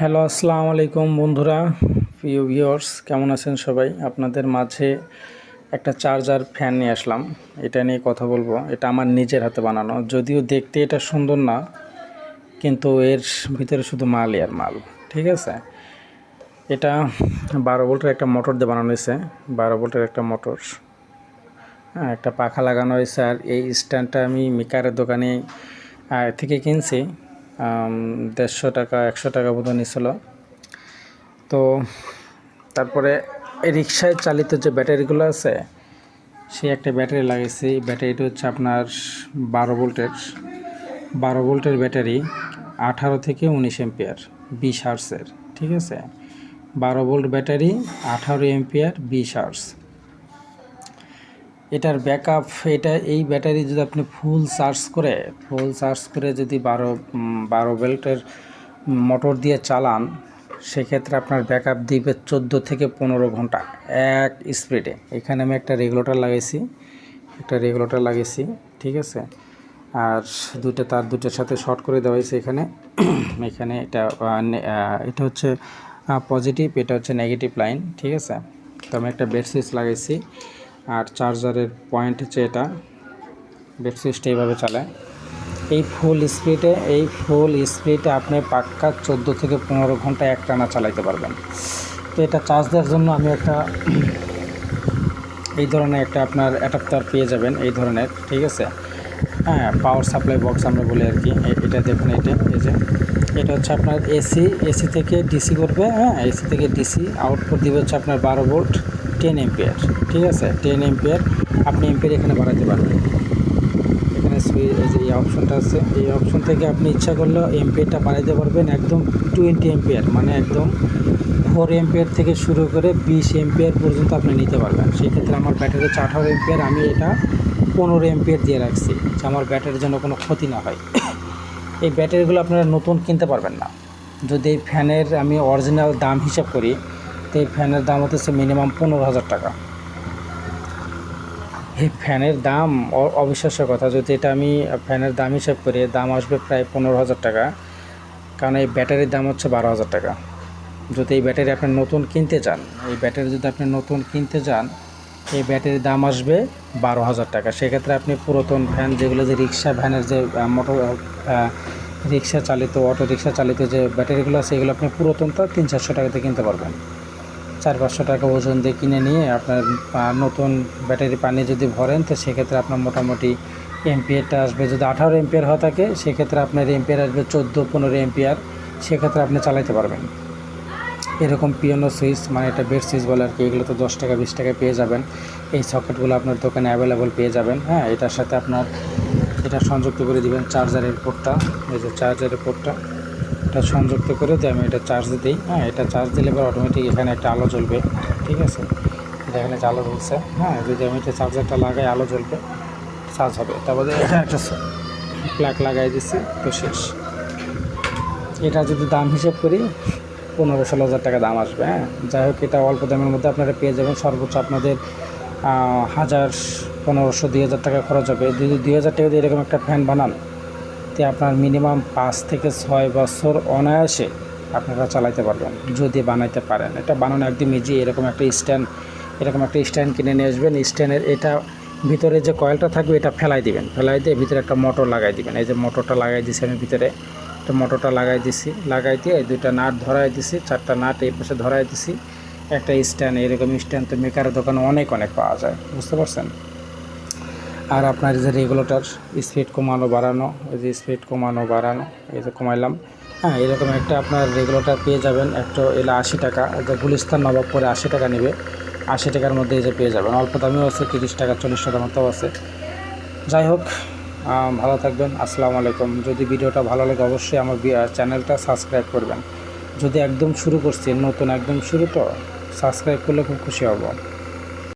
Hello, আসসালামু আলাইকুম বন্ধুরা। প্রিয় ভিউয়ার্স কেমন আছেন সবাই? আপনাদের মাঝে একটা চার্জার ফ্যান নিয়ে আসলাম। এটা নিয়ে কথা বলব। এটা আমার নিজের হাতে বানানো। যদিও দেখতে এটা সুন্দর না, কিন্তু এর ভিতরে শুধু মালই আর মাল, ঠিক আছে? এটা বারো ভোল্টের একটা মোটর দিয়ে বানানো হয়েছে। বারো ভোল্টের একটা মোটর হ্যাঁ একটা পাখা লাগানো হয়েছে। আর এই স্ট্যান্ডটা আমি মিকারের দোকানে থেকে কিনছি। দেড়শো টাকা, একশো টাকা বোধ নিছিল তো তারপরে রিক্সায় চালিত যে ব্যাটারিগুলো আছে, সেই একটা ব্যাটারি লাগিয়েছি ব্যাটারিটা হচ্ছে আপনার বারো ভোল্টের। বারো ভোল্টের ব্যাটারি আঠারো থেকে উনিশ এম্পিয়ার বিশ হার্সের। ঠিক আছে? বারো ভোল্ট ব্যাটারি, আঠারো এম্পিয়ার বিশ হার্স। এটার ব্যাকআপ এটা, এই ব্যাটারি যদি আপনি ফুল চার্জ করে ফুল চার্জ করে যদি বারো বারো বেল্টের মোটর দিয়ে চালান, সেক্ষেত্রে আপনার ব্যাকআপ দিবে চোদ্দ থেকে পনেরো ঘণ্টা এক স্পিডে এখানে আমি একটা রেগুলেটর লাগাইছি, একটা রেগুলেটর লাগিয়েছি ঠিক আছে? আর দুটো তার দুটোর সাথে শর্ট করে দেওয়া হয়েছে এখানে। এখানে এটা এটা হচ্ছে পজিটিভ এটা হচ্ছে নেগেটিভ লাইন ঠিক আছে? তো আমি একটা বেড সুইচ লাগাইছি। আর চার্জারের পয়েন্ট হচ্ছে এটা। বেড সুইচটা এইভাবে চালায়। এই ফুল স্পিডে এই ফুল স্পিডে আপনি পাক্কা চোদ্দ থেকে পনেরো ঘণ্টা একটানা চালাইতে পারবেন। তো এটা চার্জ দেওয়ার জন্য আমি একটা এই ধরনের একটা আপনার অ্যাডাপ্টার পেয়ে যাবেন, এই ধরনের, ঠিক আছে? হ্যাঁ পাওয়ার সাপ্লাই বক্স আমরা বলি আর কি এটা দেখুন এটা, এই যে। এটা হচ্ছে আপনার এসি এসি থেকে ডিসি করবে হ্যাঁ এসি থেকে ডিসি আউটপুট দিবে হচ্ছে আপনার বারো ভোল্ট টেন এম্পিয়ার ঠিক আছে? টেন এম্পিয়ার আপনি এম্পিয়ার এখানে বাড়াতে পারবেন। এখানে যে এই অপশনটা আছে, এই অপশন থেকে আপনি ইচ্ছা করলে এম্পিয়ারটা বাড়াইতে পারবেন একদম টোয়েন্টি এম্পিয়ার মানে একদম ফোর এম্পিয়ার থেকে শুরু করে বিশ এম্পিয়ার পর্যন্ত আপনি নিতে পারবেন। সেক্ষেত্রে আমার ব্যাটারি হচ্ছে আঠারো এম্পিয়ার আমি এটা পনেরো এম্পিয়ার দিয়ে রাখছি, যে আমার ব্যাটারির জন্য কোনো ক্ষতি না হয়। এই ব্যাটারিগুলো আপনারা নতুন কিনতে পারবেন না। যদি ফ্যানের আমি অরিজিনাল দাম হিসাব করি তো এই ফ্যানের দাম হতেছে মিনিমাম পনেরো হাজার টাকা। এই ফ্যানের দাম অবিশ্বাস্য কথা, যদি এটা আমি ফ্যানের দাম হিসাব করি, দাম আসবে প্রায় পনেরো হাজার টাকা। কারণ এই ব্যাটারির দাম হচ্ছে বারো হাজার টাকা। যদি এই ব্যাটারি আপনি নতুন কিনতে চান, এই ব্যাটারি যদি আপনি নতুন কিনতে চান, এই ব্যাটারির দাম আসবে বারো হাজার টাকা। সেক্ষেত্রে আপনি পুরাতন ফ্যান, যেগুলো যে রিক্সা ভ্যানের যে মোটর রিক্সা চালিত, অটো রিক্সা চালিত যে ব্যাটারিগুলো আছে, এগুলো আপনি পুরাতনটা তিন চারশো টাকাতে কিনতে পারবেন। চার পাঁচশো টাকা ওজন দিয়ে কিনে নিয়ে আপনার নতুন ব্যাটারি পানি যদি ভরেন, তো সেক্ষেত্রে আপনার মোটামুটি এমপিয়ারটা আসবে। যদি আঠারো এমপিয়ার হয়ে থাকে, সেক্ষেত্রে আপনার এমপিয়ার আসবে চোদ্দ, পনেরো এমপিয়ার সেক্ষেত্রে আপনি চালাতে পারবেন। এরকম পিয়ানো সুইচ মানে এটা বেড সুইচ বলে আর কি, এগুলো তো দশ টাকা, বিশ টাকায় পেয়ে যাবেন। এই সকেটগুলো আপনার দোকানে অ্যাভেলেবল পেয়ে যাবেন। হ্যাঁ এটার সাথে আপনার, এটা সংযুক্ত করে দিবেন চার্জারের পোর্টটা এই যে চার্জারের পোর্টটা এটা সংযুক্ত করে দিয়ে আমি এটা চার্জ দিই হ্যাঁ এটা চার্জ দিলে এবার অটোমেটিক এখানে একটা আলো জ্বলবে, ঠিক আছে? এটা এখানে আলো জ্বলছে হ্যাঁ যদি আমি এটা চার্জারটা লাগাই, আলো জ্বলবে চার্জ হবে। তারপরে এখানে একটা প্লাগ লাগাই দিচ্ছি তো শেষ। এটা যদি দাম হিসেব করি, পনেরো ষোলো হাজার টাকা দাম আসবে হ্যাঁ? যাই হোক, এটা অল্প দামের মধ্যে আপনারা পেয়ে যাবেন। সর্বোচ্চ আপনাদের হাজার পনেরোশো, দুই হাজার টাকা খরচ হবে। যদি দুই হাজার টাকা দিয়ে এরকম একটা ফ্যান বানান তে আপনার মিনিমাম পাঁচ থেকে ছয় বছর অনায়াসে আপনারা চালাইতে পারবেন, যদি বানাইতে পারেন। এটা বানানো একদম ইজি এরকম একটা স্ট্যান্ড এরকম একটা স্ট্যান্ড কিনে নিয়ে আসবেন। স্ট্যান্ডের এটা ভিতরে যে কয়েলটা থাকবে, এটা ফেলাই দিবেন। ফেলাই দিয়ে ভিতরে একটা মোটর লাগাই দিবেন। এই যে মোটরটা লাগাই দিছি আমি ভিতরে। একটা মোটরটা লাগাই দিছি, লাগাই দিয়ে দুইটা নাট ধরাই দিছি, চারটা নাট এই পাশে ধরাই দিছি। একটা স্ট্যান্ড এরকম স্ট্যান্ড তো মেকারের দোকানে অনেক অনেক পাওয়া যায়। বুঝতে পারছেন? আর আপনার যে রেগুলেটর স্পিড কমানো, বাড়ানো, এই যে স্পিড কমানো, বাড়ানো, এই যে কমাইলাম হ্যাঁ এরকম একটা আপনার রেগুলেটর পেয়ে যাবেন, একটা এলে আশি টাকা যে গুলিস্তান নবাবপুরে আশি টাকা নেবে, আশি টাকার মধ্যে এই যে পেয়ে যাবেন, অল্প দামেও আছে, তিরিশ টাকা, চল্লিশ টাকার মতো আছে। যাই হোক ভালো থাকবেন, আসসালামু আলাইকুম। যদি ভিডিওটা ভালো লাগে, অবশ্যই আমার চ্যানেলটা সাবস্ক্রাইব করবেন। যদি একদম শুরু করছি, নতুন একদম শুরু, তো সাবস্ক্রাইব করলে খুব খুশি হব।